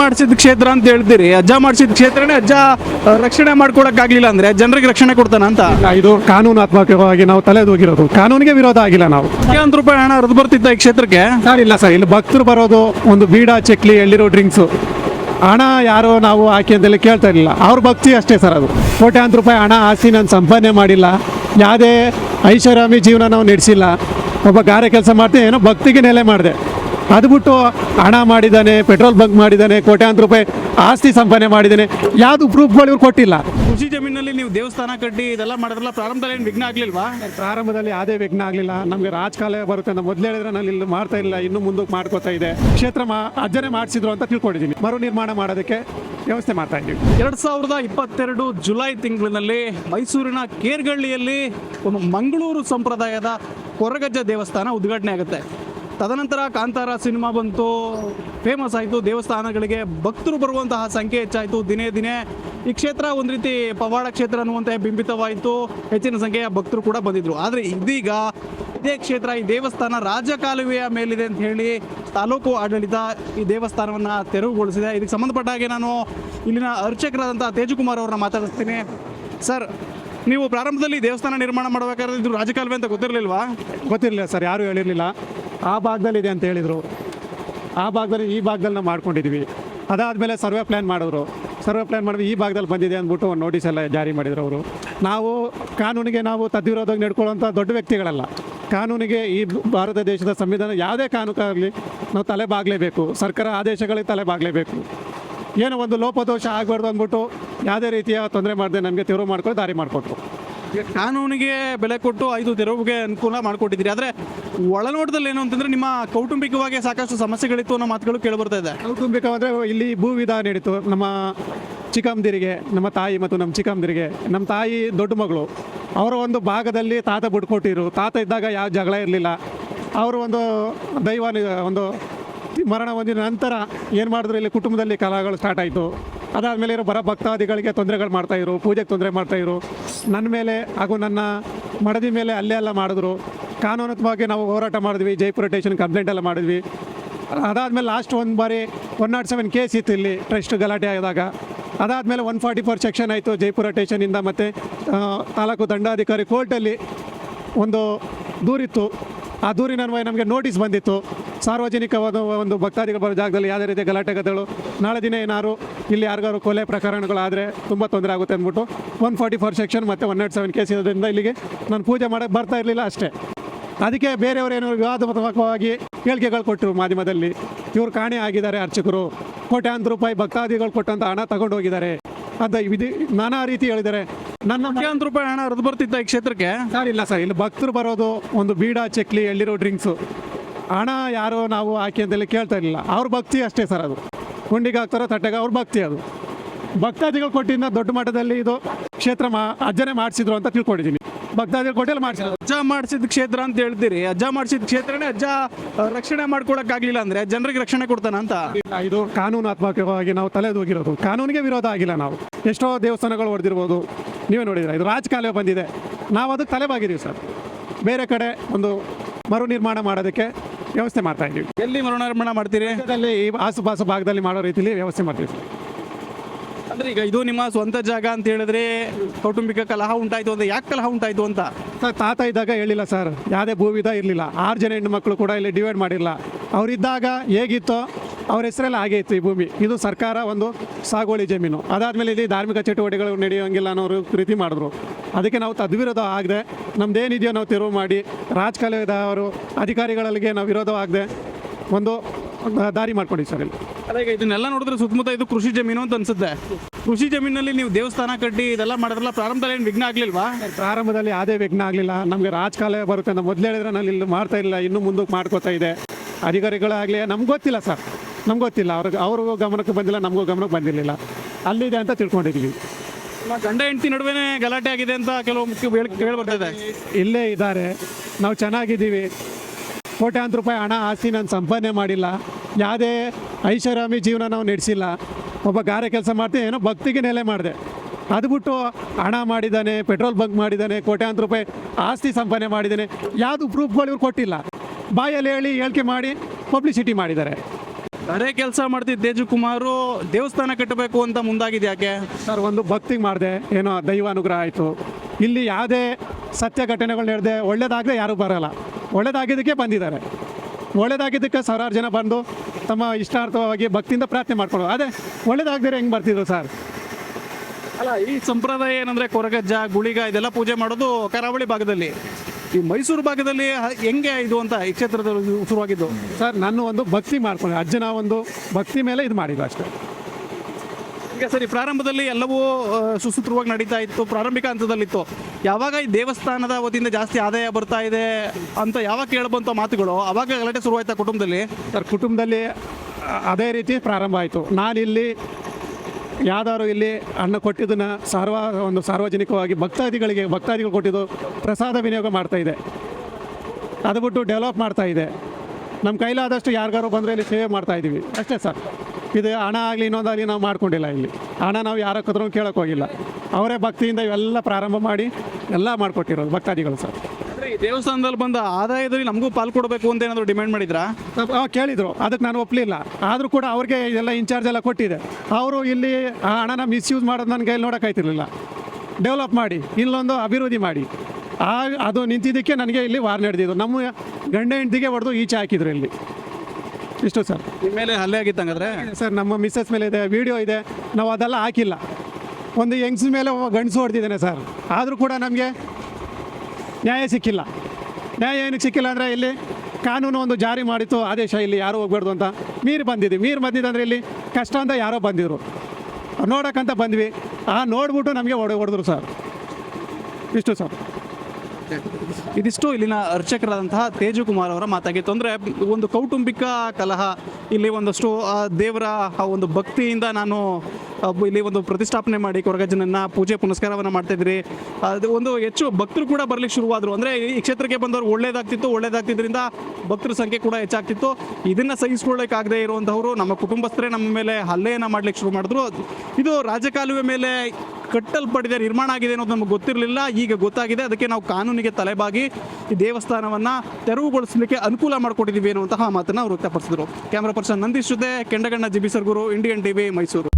ಮಾಡಿಸಿದ ಕ್ಷೇತ್ರ ಅಂತ ಹೇಳ್ತೀರಿ. ಅಜ್ಜ ಮಾಡಿಸಿದ ಕ್ಷೇತ್ರನೇ ಅಜ್ಜ ರಕ್ಷಣೆ ಮಾಡ್ಕೊಡಕ್ ಆಗ್ಲಿಲ್ಲ ಅಂದ್ರೆ ಜನರಿಗೆ ರಕ್ಷಣೆ ಕೊಡ್ತಾನ ಅಂತ? ಇದು ಕಾನೂನಾತ್ಮಕವಾಗಿ ನಾವು ತಲೆದೂಗಿರೋದು ಕಾನೂನಿಗೆ ವಿರೋಧ ಆಗಿಲ್ಲ ನಾವು. ಲಕ್ಷಾಂತರ ರೂಪಾಯಿ ಹಣ ಹರಿದು ಬರ್ತಿತ್ತ ಈ ಕ್ಷೇತ್ರಕ್ಕೆ? ಸರ್ ಇಲ್ಲ ಸರ್ ಇಲ್ಲಿ ಭಕ್ತರು ಬರೋದು ಒಂದು ಬೀಡ ಚಕ್ಲಿ ಎಳ್ಳಿರೋ ಡ್ರಿಂಕ್ಸು. ಹಣ ಯಾರೋ ನಾವು ಹಾಕಿ ಅಂತೇಳಿ ಕೇಳ್ತಾ ಇರಲಿಲ್ಲ. ಅವ್ರ ಭಕ್ತಿ ಅಷ್ಟೇ ಸರ್ ಅದು. ಕೋಟ್ಯಾಂತರ ರೂಪಾಯಿ ಹಣ ಆಸ್ತಿ ನಾನು ಸಂಪಾದನೆ ಮಾಡಿಲ್ಲ. ಯಾವುದೇ ಐಷಾರಾಮಿ ಜೀವನ ನಾವು ನಡೆಸಿಲ್ಲ. ಒಬ್ಬ ಗಾರೆ ಕೆಲಸ ಮಾಡ್ತೀನಿ ಏನೋ ಭಕ್ತಿಗೆ ನೆಲೆ ಮಾಡಿದೆ. ಅದು ಬಿಟ್ಟು ಹಣ ಮಾಡಿದ್ದಾನೆ ಪೆಟ್ರೋಲ್ ಬಂಕ್ ಮಾಡಿದ್ದಾನೆ ಕೋಟ್ಯಾಂತರ ರೂಪಾಯಿ ಆಸ್ತಿ ಸಂಪಾದನೆ ಮಾಡಿದ್ದಾನೆ. ಯಾವುದು ಪ್ರೂಫ್ಗಳು ಇವ್ರು ಕೊಟ್ಟಿಲ್ಲ. ಕೃಷಿ ಜಮೀನಲ್ಲಿ ನೀವು ದೇವಸ್ಥಾನ ಕಟ್ಟಿ ಇದೆಲ್ಲ ಮಾಡಿದ್ರಲ್ಲ ಪ್ರಾರಂಭದಲ್ಲಿ ಏನು ವಿಘ್ನ ಆಗಲಿಲ್ವಾ? ಪ್ರಾರಂಭದಲ್ಲಿ ಯಾವುದೇ ವಿಘ್ನ ಆಗಲಿಲ್ಲ. ನಮಗೆ ರಾಜಕಾಲ ಬರುತ್ತೆ ಅಂತ ಮೊದಲು ಹೇಳಿದ್ರೆ ನಾನು ಇಲ್ಲಿ ಮಾಡ್ತಾ ಇಲ್ಲ ಇನ್ನು ಮುಂದಕ್ಕೆ ಮಾಡ್ಕೋತಾ ಇದೆ. ಕ್ಷೇತ್ರ ಮಾ ಅಜ್ಜನೆ ಮಾಡಿಸಿದ್ರು ಅಂತ ತಿಳ್ಕೊಂಡಿದ್ದೀನಿ. ಮರು ನಿರ್ಮಾಣ ಮಾಡೋದಕ್ಕೆ ವ್ಯವಸ್ಥೆ ಮಾಡ್ತಾ ಇದ್ದೀವಿ. ಎರಡು ಸಾವಿರದ ಇಪ್ಪತ್ತೆರಡು ಜುಲೈ ತಿಂಗಳಿನಲ್ಲಿ ಮೈಸೂರಿನ ಕೇರ್ಗಳ್ಳಿಯಲ್ಲಿ ಒಂದು ಮಂಗಳೂರು ಸಂಪ್ರದಾಯದ ಕೊರಗಜ್ಜ ದೇವಸ್ಥಾನ ಉದ್ಘಾಟನೆ ಆಗುತ್ತೆ. ತದನಂತರ ಕಾಂತಾರ ಸಿನಿಮಾ ಬಂತು ಫೇಮಸ್ ಆಯಿತು, ದೇವಸ್ಥಾನಗಳಿಗೆ ಭಕ್ತರು ಬರುವಂತಹ ಸಂಖ್ಯೆ ಹೆಚ್ಚಾಯಿತು, ದಿನೇ ದಿನೇ. ಈ ಕ್ಷೇತ್ರ ಒಂದು ರೀತಿ ಪವಾಡ ಕ್ಷೇತ್ರ ಅನ್ನುವಂತೆ ಬಿಂಬಿತವಾಯಿತು, ಹೆಚ್ಚಿನ ಸಂಖ್ಯೆಯ ಭಕ್ತರು ಕೂಡ ಬಂದಿದ್ರು. ಆದರೆ ಇದೀಗ ಇದೇ ಕ್ಷೇತ್ರ, ಈ ದೇವಸ್ಥಾನ ರಾಜಕಾಲುವೆಯ ಮೇಲಿದೆ ಅಂತ ಹೇಳಿ ತಾಲೂಕು ಆಡಳಿತ ಈ ದೇವಸ್ಥಾನವನ್ನು ತೆರವುಗೊಳಿಸಿದೆ. ಇದಕ್ಕೆ ಸಂಬಂಧಪಟ್ಟ ಹಾಗೆ ನಾನು ಇಲ್ಲಿನ ಅರ್ಚಕರಾದಂಥ ತೇಜಕುಮಾರ್ ಅವ್ರನ್ನ ಮಾತಾಡಿಸ್ತೀನಿ. ಸರ್, ನೀವು ಪ್ರಾರಂಭದಲ್ಲಿ ದೇವಸ್ಥಾನ ನಿರ್ಮಾಣ ಮಾಡಬೇಕಾದ್ರೆ ಇದು ರಾಜಕಾಲುವೆ ಅಂತ ಗೊತ್ತಿರಲಿಲ್ವಾ? ಗೊತ್ತಿರಲಿಲ್ಲ ಸರ್, ಯಾರೂ ಹೇಳಿರಲಿಲ್ಲ. ಆ ಭಾಗದಲ್ಲಿದೆ ಅಂತ ಹೇಳಿದರು. ಆ ಭಾಗದಲ್ಲಿ ಈ ಭಾಗದಲ್ಲಿ ನಾವು ಮಾಡ್ಕೊಂಡಿದ್ವಿ. ಅದಾದಮೇಲೆ ಸರ್ವೆ ಪ್ಲ್ಯಾನ್ ಮಾಡಿದ್ರು. ಸರ್ವೆ ಪ್ಲ್ಯಾನ್ ಮಾಡಿದ್ವಿ ಈ ಭಾಗದಲ್ಲಿ ಬಂದಿದೆ ಅಂದ್ಬಿಟ್ಟು ಒಂದು ನೋಟಿಸ್ ಎಲ್ಲ ಜಾರಿ ಮಾಡಿದ್ರು ಅವರು. ನಾವು ಕಾನೂನಿಗೆ ನಾವು ತದ್ವಿರೋಧವಾಗಿ ನಡ್ಕೊಳ್ಳೋಂಥ ದೊಡ್ಡ ವ್ಯಕ್ತಿಗಳಲ್ಲ. ಕಾನೂನಿಗೆ ಈ ಭಾರತ ದೇಶದ ಸಂವಿಧಾನ ಯಾವುದೇ ಕಾನೂನಾಗಲಿ ನಾವು ತಲೆ ಬಾಗಲೇಬೇಕು. ಸರ್ಕಾರ ಆದೇಶಗಳಿಗೆ ತಲೆ ಬಾಗಲೇಬೇಕು. ಏನೋ ಒಂದು ಲೋಪದೋಷ ಆಗಬಾರ್ದು ಅಂದ್ಬಿಟ್ಟು ಯಾವುದೇ ರೀತಿಯ ತೊಂದರೆ ಮಾಡದೆ ನಮಗೆ ತಿರು ಮಾಡ್ಕೊಂಡು ದಾರಿ ಮಾಡಿಕೊಟ್ರು. ಕಾನೂನಿಗೆ ಬೆಲೆ ಕೊಟ್ಟು ಐದು ತೆರವುಗೆ ಅನುಕೂಲ ಮಾಡಿಕೊಟ್ಟಿದ್ದೀರಿ. ಆದರೆ ಒಳನೋಟದಲ್ಲಿ ಏನು ಅಂತಂದ್ರೆ ನಿಮ್ಮ ಕೌಟುಂಬಿಕವಾಗಿ ಸಾಕಷ್ಟು ಸಮಸ್ಯೆಗಳಿತ್ತು ಅನ್ನೋ ಮಾತುಗಳು ಕೇಳಿಬರ್ತಾ ಇದೆ. ಕೌಟುಂಬಿಕವಾದರೆ ಇಲ್ಲಿ ಭೂ ವಿಧಾನ ನಡೀತು ನಮ್ಮ ಚಿಕ್ಕಂದಿರಿಗೆ ನಮ್ಮ ತಾಯಿ ಮತ್ತು ನಮ್ಮ ಚಿಕ್ಕಂದಿರಿಗೆ ನಮ್ಮ ತಾಯಿ ದೊಡ್ಡ ಮಗಳು, ಅವರ ಒಂದು ಭಾಗದಲ್ಲಿ ತಾತ ಬಿಟ್ಕೊಟ್ಟಿರು ತಾತ ಇದ್ದಾಗ ಯಾವ ಜಗಳ ಇರಲಿಲ್ಲ. ಅವರು ಒಂದು ದೈವ ಒಂದು ಮರಣ ಹೊಂದಿದ ನಂತರ ಏನು ಮಾಡಿದ್ರು, ಇಲ್ಲಿ ಕುಟುಂಬದಲ್ಲಿ ಕಲಹಗಳು ಸ್ಟಾರ್ಟ್ ಆಯಿತು. ಅದಾದಮೇಲೆ ಇರೋ ಬರ ಭಕ್ತಾದಿಗಳಿಗೆ ತೊಂದರೆಗಳು ಮಾಡ್ತಾಯಿದ್ರು ಪೂಜೆಗೆ ತೊಂದರೆ ಮಾಡ್ತಾಯಿದ್ರು ನನ್ನ ಮೇಲೆ ಹಾಗೂ ನನ್ನ ಮಡದಿ ಮೇಲೆ ಅಲ್ಲೇ ಎಲ್ಲ ಮಾಡಿದ್ರು. ಕಾನೂನಾತ್ಮಕವಾಗಿ ನಾವು ಹೋರಾಟ ಮಾಡಿದ್ವಿ, ಜೈಪುರ ಟೇಷನ್ ಕಂಪ್ಲೇಂಟ್ ಎಲ್ಲ ಮಾಡಿದ್ವಿ. ಅದಾದಮೇಲೆ ಲಾಸ್ಟ್ ಒಂದು ಬಾರಿ ಒನ್ ನಾಟ್ ಸೆವೆನ್ ಕೇಸ್ ಇತ್ತು ಇಲ್ಲಿ ಟ್ರಸ್ಟ್ ಗಲಾಟೆ ಆದಾಗ. ಅದಾದಮೇಲೆ ಒನ್ ಫಾರ್ಟಿ ಫೋರ್ ಸೆಕ್ಷನ್ ಆಯಿತು, ಜೈಪುರ ಟೇಷನಿಂದ ಮತ್ತು ತಾಲೂಕು ದಂಡಾಧಿಕಾರಿ ಕೋರ್ಟಲ್ಲಿ ಒಂದು ದೂರಿತ್ತು. ಆ ದೂರಿನ ನಮಗೆ ನೋಟಿಸ್ ಬಂದಿತ್ತು. ಸಾರ್ವಜನಿಕವಾದ ಒಂದು ಭಕ್ತಾದಿಗಳು ಬರೋ ಜಾಗದಲ್ಲಿ ಯಾವುದೇ ರೀತಿಯ ಗಲಾಟೆ ಗದ್ದಳು ನಾಳೆ ದಿನ ಏನಾದ್ರು ಇಲ್ಲಿ ಯಾರಿಗಾರು ಕೊಲೆ ಪ್ರಕರಣಗಳಾದರೆ ತುಂಬ ತೊಂದರೆ ಆಗುತ್ತೆ ಅಂದ್ಬಿಟ್ಟು ಒನ್ ಫಾರ್ಟಿ ಫೋರ್ ಸೆಕ್ಷನ್ ಮತ್ತು ಒನ್ ನಾಟ್ ಸೆವೆನ್ ಕೇಸ್ ಇರೋದ್ರಿಂದ ಇಲ್ಲಿಗೆ ನಾನು ಪೂಜೆ ಮಾಡೋಕ್ಕೆ ಬರ್ತಾ ಇರಲಿಲ್ಲ ಅಷ್ಟೇ. ಅದಕ್ಕೆ ಬೇರೆಯವರೇನು ವಿವಾದಾತ್ಮಕವಾಗಿ ಹೇಳಿಕೆಗಳು ಕೊಟ್ಟರು ಮಾಧ್ಯಮದಲ್ಲಿ. ಇವರು ಕಾಣೆ ಆಗಿದ್ದಾರೆ ಅರ್ಚಕರು. ಕೋಟ್ಯಾಂತರ ರೂಪಾಯಿ ಭಕ್ತಾದಿಗಳು ಕೊಟ್ಟಂತ ಹಣ ತಗೊಂಡು ಹೋಗಿದ್ದಾರೆ. ಅಂತ ವಿಧಿ ನಾನಾ ರೀತಿ ಹೇಳಿದ್ದಾರೆ. ನನ್ನ ಮುಖ್ಯಾಂತರ ರೂಪಾಯಿ ಹಣ ಹರಿದು ಬರ್ತಿತ್ತ ಈ ಕ್ಷೇತ್ರಕ್ಕೆ? ಸರ್ ಇಲ್ಲ ಸರ್ ಇಲ್ಲಿ ಭಕ್ತರು ಬರೋದು ಒಂದು ಬೀಡ ಚಕ್ಲಿ ಎಳ್ಳಿರೋ ಡ್ರಿಂಕ್ಸು ಹಣ ಯಾರೋ ನಾವು ಆಕೆ ಅಂತೇಳಿ ಕೇಳ್ತಾ ಇರಲಿಲ್ಲ. ಅವ್ರ ಭಕ್ತಿ ಅಷ್ಟೇ ಸರ್ ಅದು. ಗುಂಡಿಗೆ ಹಾಕ್ತಾರೋ ತಟ್ಟೆಗೆ ಅವ್ರ ಭಕ್ತಿ ಅದು. ಭಕ್ತಾದಿಗಳು ಕೊಟ್ಟಿದ್ದ ದೊಡ್ಡ ಮಟ್ಟದಲ್ಲಿ ಇದು ಕ್ಷೇತ್ರ ಮಾ ಅಜ್ಜನೆ ಮಾಡಿಸಿದ್ರು ಅಂತ ತಿಳ್ಕೊಂಡಿದ್ದೀನಿ. ಭಕ್ತಾದಿಗಳು ಕೊಟ್ಟಲ್ಲಿ ಮಾಡಿಸಿದ್ರು. ಅಜ್ಜ ಮಾಡಿಸಿದ ಕ್ಷೇತ್ರ ಅಂತ ಹೇಳ್ತೀರಿ. ಅಜ್ಜ ಮಾಡಿಸಿದ ಕ್ಷೇತ್ರನೇ ಅಜ್ಜ ರಕ್ಷಣೆ ಮಾಡ್ಕೊಳಕ್ ಅಂದರೆ ಅಂದ್ರೆ ಜನರಿಗೆ ರಕ್ಷಣೆ ಕೊಡ್ತಾನ ಅಂತ? ಇದು ಕಾನೂನಾತ್ಮಕವಾಗಿ ನಾವು ತಲೆದೂಗಿರೋದು ಕಾನೂನಿಗೆ ವಿರೋಧ ಆಗಿಲ್ಲ ನಾವು. ಎಷ್ಟೋ ದೇವಸ್ಥಾನಗಳು ಹೊಡೆದಿರ್ಬೋದು ನೀವೇ ನೋಡಿದ್ರೆ ಇದು ರಾಜಕಾಲುವೆ ಬಂದಿದೆ. ನಾವು ಅದಕ್ಕೆ ತಲೆಬಾಗಿದ್ದೀವಿ ಸರ್. ಬೇರೆ ಕಡೆ ಒಂದು ಮರು ನಿರ್ಮಾಣ ಮಾಡೋದಕ್ಕೆ ವ್ಯವಸ್ಥೆ ಮಾಡ್ತಾ ಇದ್ದೀವಿ. ಎಲ್ಲಿ ಮರುನಿರ್ಮಾಣ ಮಾಡ್ತೀರಿ? ಅಲ್ಲಿ ಈ ಆಸುಪಾಸು ಭಾಗದಲ್ಲಿ ಮಾಡೋ ರೀತಿಯಲ್ಲಿ ವ್ಯವಸ್ಥೆ ಮಾಡ್ತೀವಿ. ಅಂದ್ರೆ ಈಗ ಇದು ನಿಮ್ಮ ಸ್ವಂತ ಜಾಗ ಅಂತ ಹೇಳಿದ್ರೆ ಕೌಟುಂಬಿಕ ಕಲಹ ಉಂಟಾಯಿತು ಅಂತ ಯಾಕೆ ಕಲಹ ಉಂಟಾಯಿತು ಅಂತ? ಸರ್ ತಾತ ಇದ್ದಾಗ ಹೇಳಿಲ್ಲ ಸರ್. ಯಾವುದೇ ಭೂವಿದ ಇರಲಿಲ್ಲ. ಆರು ಜನ ಹೆಣ್ಣು ಮಕ್ಕಳು ಕೂಡ ಇಲ್ಲಿ ಡಿವೈಡ್ ಮಾಡಿಲ್ಲ ಅವರಿದ್ದಾಗ ಹೇಗಿತ್ತೋ ಅವ್ರ ಹೆಸರೆಲ್ಲ ಹಾಗೆ ಇತ್ತು ಈ ಭೂಮಿ. ಇದು ಸರ್ಕಾರ ಒಂದು ಸಾಗುವಳಿ ಜಮೀನು. ಅದಾದಮೇಲೆ ಇಲ್ಲಿ ಧಾರ್ಮಿಕ ಚಟುವಟಿಕೆಗಳು ನಡೆಯೋಂಗಿಲ್ಲ ಅನ್ನೋರು ರೀತಿ ಮಾಡಿದ್ರು. ಅದಕ್ಕೆ ನಾವು ತದ್ವಿರೋಧ ಆಗದೆ ನಮ್ದೇನಿದೆಯೋ ನಾವು ತೆರವು ಮಾಡಿ ರಾಜಕಾಲದವರು ಅಧಿಕಾರಿಗಳಿಗೆ ನಾವು ವಿರೋಧವಾಗದೆ ಒಂದು ದಾರಿ ಮಾಡ್ಕೊಂಡಿವಿ ಸರ್ ಇಲ್ಲಿ. ಅದೇ ಇದನ್ನೆಲ್ಲ ನೋಡಿದ್ರೆ ಸುತ್ತಮುತ್ತ ಇದು ಕೃಷಿ ಜಮೀನು ಅಂತ ಅನ್ಸುತ್ತೆ. ಕೃಷಿ ಜಮೀನಲ್ಲಿ ನೀವು ದೇವಸ್ಥಾನ ಕಟ್ಟಿ ಇದೆಲ್ಲ ಮಾಡಿದ್ರಲ್ಲ ಪ್ರಾರಂಭದಲ್ಲಿ ಏನು ವಿಘ್ನ ಆಗ್ಲಿಲ್ವಾ? ಪ್ರಾರಂಭದಲ್ಲಿ ಯಾವುದೇ ವಿಘ್ನ ಆಗಲಿಲ್ಲ. ನಮಗೆ ರಾಜಕಾಲ ಬರುತ್ತೆ ಅಂತ ಮೊದಲು ಹೇಳಿದ್ರೆ ನಾನು ಇಲ್ಲಿ ಮಾಡ್ತಾ ಇಲ್ಲ ಇನ್ನೂ ಮುಂದಕ್ಕೆ ಮಾಡ್ಕೋತಾ ಇದೆ. ಅಧಿಕಾರಿಗಳಾಗಲಿ ನಮ್ಗೆ ಗೊತ್ತಿಲ್ಲ ಸರ್. ನಮ್ಗೆ ಗೊತ್ತಿಲ್ಲ. ಅವ್ರಿಗೆ ಅವ್ರಿಗೂ ಗಮನಕ್ಕೆ ಬಂದಿಲ್ಲ ನಮಗೂ ಗಮನಕ್ಕೆ ಬಂದಿರಲಿಲ್ಲ. ಅಲ್ಲಿದೆ ಅಂತ ತಿಳ್ಕೊಂಡಿದ್ದೀವಿ ನಿಮ್ಮ ಗಂಡ ಹೆಂಡತಿ ನಡುವೆ ಗಲಾಟೆ ಆಗಿದೆ ಅಂತ ಕೆಲವು ಮುಖ್ಯ ಕೇಳಿ ಬರ್ತಿದೆ ಇಲ್ಲೇ ಇದ್ದಾರೆ. ನಾವು ಚೆನ್ನಾಗಿದ್ದೀವಿ. ಕೋಟ್ಯಾಂತರ ರೂಪಾಯಿ ಹಣ ಆಸ್ತಿ ನಾನು ಸಂಪಾದನೆ ಮಾಡಿಲ್ಲ. ಯಾವುದೇ ಐಷಾರಾಮಿ ಜೀವನ ನಾವು ನಡೆಸಿಲ್ಲ. ಒಬ್ಬ ಗಾರೆ ಕೆಲಸ ಮಾಡ್ತೀನಿ ಏನೋ ಭಕ್ತಿಗೆ ನೆಲೆ ಮಾಡಿದೆ. ಅದು ಬಿಟ್ಟು ಹಣ ಮಾಡಿದ್ದಾನೆ ಪೆಟ್ರೋಲ್ ಬಂಕ್ ಮಾಡಿದ್ದಾನೆ ಕೋಟ್ಯಾಂತರ ರೂಪಾಯಿ ಆಸ್ತಿ ಸಂಪಾದನೆ ಮಾಡಿದ್ದಾನೆ. ಯಾವುದು ಪ್ರೂಫ್ಗಳು ಇವ್ರು ಕೊಟ್ಟಿಲ್ಲ. ಬಾಯಲ್ಲಿ ಹೇಳಿ ಹೇಳಿಕೆ ಮಾಡಿ ಪಬ್ಲಿಸಿಟಿ ಮಾಡಿದ್ದಾರೆ. ಅದೇ ಕೆಲಸ ಮಾಡ್ತಿದ್ದ ತೇಜುಕುಮಾರು ದೇವಸ್ಥಾನ ಕಟ್ಟಬೇಕು ಅಂತ ಮುಂದಾಗಿದೆ ಯಾಕೆ? ಸರ್ ಒಂದು ಭಕ್ತಿಗೆ ಮಾಡಿದೆ. ಏನೋ ದೈವ ಅನುಗ್ರಹ ಆಯಿತು. ಇಲ್ಲಿ ಯಾವುದೇ ಸತ್ಯ ಘಟನೆಗಳು ನಡೆದೆ ಒಳ್ಳೇದಾಗದೆ ಯಾರೂ ಬರಲ್ಲ. ಒಳ್ಳೇದಾಗಿದ್ದಕ್ಕೆ ಬಂದಿದ್ದಾರೆ. ಒಳ್ಳೇದಾಗಿದ್ದಕ್ಕೆ ಸಾವಿರಾರು ಜನ ಬಂದು ತಮ್ಮ ಇಷ್ಟಾರ್ಥವಾಗಿ ಭಕ್ತಿಯಿಂದ ಪ್ರಾರ್ಥನೆ ಮಾಡ್ಕೊಂಡು ಅದೇ ಒಳ್ಳೇದಾಗದಿರ ಹೆಂಗೆ ಬರ್ತಿದ್ರು ಸರ್? ಅಲ್ಲ ಈ ಸಂಪ್ರದಾಯ ಏನಂದರೆ ಕೊರಗಜ್ಜ ಗುಳಿಗ ಇದೆಲ್ಲ ಪೂಜೆ ಮಾಡೋದು ಕರಾವಳಿ ಭಾಗದಲ್ಲಿ. ಈ ಮೈಸೂರು ಭಾಗದಲ್ಲಿ ಹೆಂಗೆ ಇದು ಅಂತ ಈ ಕ್ಷೇತ್ರದಲ್ಲಿ ಶುರುವಾಗಿದ್ದು? ಸರ್ ನಾನು ಒಂದು ಭಕ್ತಿ ಮಾಡ್ಕೊಂಡೆ ಅಜ್ಜನ ಒಂದು ಭಕ್ತಿ ಮೇಲೆ ಇದು ಮಾಡಿದ್ದು ಅಷ್ಟೇ. ಈಗ ಸರಿ ಪ್ರಾರಂಭದಲ್ಲಿ ಎಲ್ಲವೂ ಸುಸೂತ್ರವಾಗಿ ನಡೀತಾ ಇತ್ತು ಪ್ರಾರಂಭಿಕ ಹಂತದಲ್ಲಿತ್ತು. ಯಾವಾಗ ಈ ದೇವಸ್ಥಾನದ ವತಿಯಿಂದ ಜಾಸ್ತಿ ಆದಾಯ ಬರ್ತಾ ಇದೆ ಅಂತ ಯಾವಾಗ ಕೇಳಬಂತ ಮಾತುಗಳು ಅವಾಗ ಗಲಾಟೆ ಶುರುವಾಯ್ತಾ ಕುಟುಂಬದಲ್ಲಿ? ಸರ್ ಕುಟುಂಬದಲ್ಲಿ ಅದೇ ರೀತಿ ಪ್ರಾರಂಭ ಆಯಿತು. ನಾನಿಲ್ಲಿ ಯಾವ್ದಾದ್ರು ಇಲ್ಲಿ ಅನ್ನ ಕೊಟ್ಟಿದ್ದನ್ನು ಸಾರ್ವ, ಒಂದು ಸಾರ್ವಜನಿಕವಾಗಿ ಭಕ್ತಾದಿಗಳಿಗೆ, ಭಕ್ತಾದಿಗಳು ಕೊಟ್ಟಿದ್ದು ಪ್ರಸಾದ ವಿನಿಯೋಗ ಮಾಡ್ತಾ ಇದೆ. ಅದು ಬಿಟ್ಟು ಡೆವಲಪ್ ಮಾಡ್ತಾ ಇದೆ. ನಮ್ಮ ಕೈಲಾದಷ್ಟು ಯಾರಿಗಾರು ಬಂದರೆ ಇಲ್ಲಿ ಸೇವೆ ಮಾಡ್ತಾ ಇದ್ದೀವಿ ಅಷ್ಟೇ ಸರ್. ಇದು ಹಣ ಆಗಲಿ ಇನ್ನೊಂದಾಗಲಿ ನಾವು ಮಾಡ್ಕೊಂಡಿಲ್ಲ ಇಲ್ಲಿ. ಹಣ ನಾವು ಯಾರ ಹತ್ರ ಕೇಳೋಕ್ಕೋಗಿಲ್ಲ ಅವರೇ ಭಕ್ತಿಯಿಂದ ಇವೆಲ್ಲ ಪ್ರಾರಂಭ ಮಾಡಿ ಎಲ್ಲ ಮಾಡಿಕೊಟ್ಟಿರೋದು ಭಕ್ತಾದಿಗಳು ಸರ್. ದೇವಸ್ಥಾನದಲ್ಲಿ ಬಂದ ಆದಾಯದಲ್ಲಿ ನಮಗೂ ಪಾಲ್ ಕೊಡಬೇಕು ಅಂತ ಏನಾದರೂ ಡಿಮ್ಯಾಂಡ್ ಮಾಡಿದ್ರಾ? ಆ, ಕೇಳಿದ್ರು. ಅದಕ್ಕೆ ನಾನು ಒಪ್ಪಲಿಲ್ಲ ಆದರೂ ಕೂಡ ಅವ್ರಿಗೆ ಇದೆಲ್ಲ ಇನ್ಚಾರ್ಜ್ ಎಲ್ಲ ಕೊಟ್ಟಿದೆ. ಅವರು ಇಲ್ಲಿ ಆ ಹಣನ ಮಿಸ್ಯೂಸ್ ಮಾಡೋದು ನನ್ನ ಕೈಯಲ್ಲಿ ನೋಡೋಕ್ಕಾಯ್ತಿರ್ಲಿಲ್ಲ ಡೆವಲಪ್ ಮಾಡಿ ಇಲ್ಲೊಂದು ಅಭಿವೃದ್ಧಿ ಮಾಡಿ. ಆ ಅದು ನಿಂತಿದ್ದಕ್ಕೆ ನನಗೆ ಇಲ್ಲಿ ವಾರ್ ನಡೆದಿದ್ದು. ನಮ್ಮ ಗಂಡ ಹೆಂಡತಿಗೆ ಹೊಡೆದು ಈಚೆ ಹಾಕಿದ್ರು ಇಲ್ಲಿ. ಇಷ್ಟು ಸರ್ ನಿಮ್ಮ ಮೇಲೆ ಹಲ್ಲೆ ಆಗಿತ್ತು ಹಂಗಾದ್ರೆ? ಸರ್ ನಮ್ಮ ಮಿಸ್ಸಸ್ ಮೇಲೆ ಇದೆ ವಿಡಿಯೋ ಇದೆ. ನಾವು ಅದೆಲ್ಲ ಹಾಕಿಲ್ಲ. ಒಂದು ಹೆಂಗ್ಸ್ ಮೇಲೆ ಗಂಡಸು ಹೊಡೆದಿದ್ದಾನೆ ಸರ್ ಆದರೂ ಕೂಡ ನಮಗೆ ನ್ಯಾಯ ಸಿಕ್ಕಿಲ್ಲ. ನ್ಯಾಯ ಏನಕ್ಕೆ ಸಿಕ್ಕಿಲ್ಲ ಅಂದರೆ ಇಲ್ಲಿ ಕಾನೂನು ಒಂದು ಜಾರಿ ಮಾಡಿತ್ತು, ಆದೇಶ ಇಲ್ಲಿ ಯಾರೂ ಹೋಗ್ಬಾರ್ದು ಅಂತ. ಮೀರು ಬಂದಿದ್ವಿ. ಬಂದಿದೆ ಬಂದಿದ್ದಂದ್ರೆ ಇಲ್ಲಿ ಕಷ್ಟ ಅಂತ ಯಾರೋ ಬಂದಿದ್ರು. ನೋಡೋಕ್ಕಂತ ಬಂದ್ವಿ. ಆ ನೋಡ್ಬಿಟ್ಟು ನಮಗೆ ಹೊಡೆ ಹೊಡೆದ್ರು ಸರ್. ಇಷ್ಟು ಸರ್. ಇದಿಷ್ಟು ಇಲ್ಲಿನ ಅರ್ಚಕರಾದಂತಹ ತೇಜುಕುಮಾರ್ ಅವರ ಮಾತಾಗಿತ್ತು ಅಂದರೆ ಒಂದು ಕೌಟುಂಬಿಕ ಕಲಹ, ಇಲ್ಲಿ ಒಂದಷ್ಟು ದೇವರ ಒಂದು ಭಕ್ತಿಯಿಂದ ನಾನು ಇಲ್ಲಿ ಒಂದು ಪ್ರತಿಷ್ಠಾಪನೆ ಮಾಡಿ ಕೊರಗಜ್ಜನನ್ನ ಪೂಜೆ ಪುನಸ್ಕಾರವನ್ನು ಮಾಡ್ತಾಯಿದ್ರಿ ಅದು ಒಂದು ಹೆಚ್ಚು ಭಕ್ತರು ಕೂಡ ಬರ್ಲಿಕ್ಕೆ ಶುರುವಾದರು. ಅಂದರೆ ಈ ಕ್ಷೇತ್ರಕ್ಕೆ ಬಂದವರು ಒಳ್ಳೇದಾಗ್ತಿತ್ತು, ಒಳ್ಳೇದಾಗ್ತಿದ್ರಿಂದ ಭಕ್ತರ ಸಂಖ್ಯೆ ಕೂಡ ಹೆಚ್ಚಾಗ್ತಿತ್ತು. ಇದನ್ನು ಸಹಿಸ್ಕೊಳ್ಳೋಕ್ಕಾಗದೇ ಇರುವಂಥವ್ರು ನಮ್ಮ ಕುಟುಂಬಸ್ಥರೇ ನಮ್ಮ ಮೇಲೆ ಹಲ್ಲೆಯನ್ನು ಮಾಡ್ಲಿಕ್ಕೆ ಶುರು ಮಾಡಿದ್ರು. ಇದು ರಾಜಕಾಲುವೆ ಮೇಲೆ ಕಟ್ಟಲ್ಪಟ್ಟಿದೆ ನಿರ್ಮಾಣ ಆಗಿದೆ ಅನ್ನೋದು ನಮಗೆ ಗೊತ್ತಿರಲಿಲ್ಲ. ಈಗ ಗೊತ್ತಾಗಿದೆ. ಅದಕ್ಕೆ ನಾವು ಕಾನೂನಿಗೆ ತಲೆಬಾಗಿ ಈ ದೇವಸ್ಥಾನವನ್ನು ತೆರವುಗೊಳಿಸಲಿಕ್ಕೆ ಅನುಕೂಲ ಮಾಡಿಕೊಟ್ಟಿದ್ದೀವಿ ಅನ್ನುವಂತಹ ಮಾತನ್ನು ಅವರು ವ್ಯಕ್ತಪಡಿಸಿದರು ಕ್ಯಾಮ್ರಾ ಪರ್ಸನ್ ನಂದೀಶ್ ಜೊತೆ Kendaganna G B Sargur Indian TV Mysuru